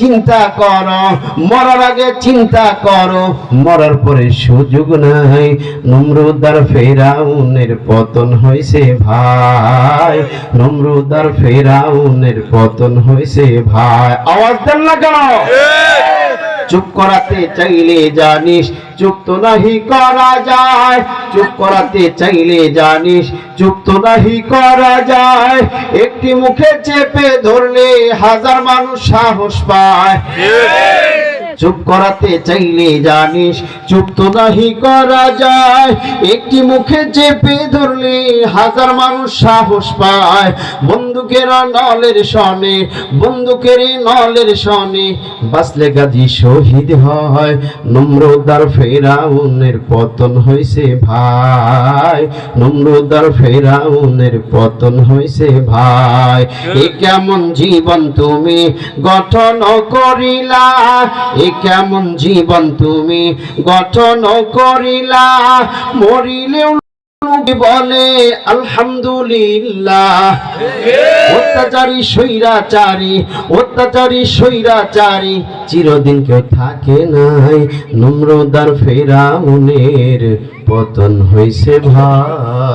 চিন্তা করো, মরার আগে চিন্তা করো। মরার পরে সুযোগ নাই, নমরুদার ফেরাউনের পতন হয়েছে ভাই। নমরুদার ফেরাউনের পতন হয়েছে ভাই। আওয়াজ দেন না কেন? চুপ করাতে চাইলে জানিস, চুপ তো নাহি করা যায়। চুপ করাতে চাইলে জানিস, চুপ তো নাহি করা যায়। একটি মুখে চেপে ধরলে হাজার মানুষ সাহস পায়। চুপ করাতে চাইলে জানিস, চুপ তো নাহি করা যায়। একটি মুখে চেপে ধরলে হাজার মানুষ সাহস পায়। বন্দুকের নলের সনে, বন্দুকের নলের সনে বাসলে গাজী শহীদ হয়। নম্রদার ফেরাউনের পতন হয়েছে ভাই। নম্রদার ফেরাউনের পতন হয়েছে ভাই। এ কেমন জীবন তুমি গঠন করিলা? এ কেমন জীবন তুমি? গঠন করিলা, মরিলেও বলে, আলহামদুলিল্লাহ। অত্যাচারী, স্বৈরাচারী অত্যাচারী, স্বৈরাচারী, চিরদিন কেউ থাকে নাই। নম্রদার ফেরাউনের পতন হয়েছে ভাই।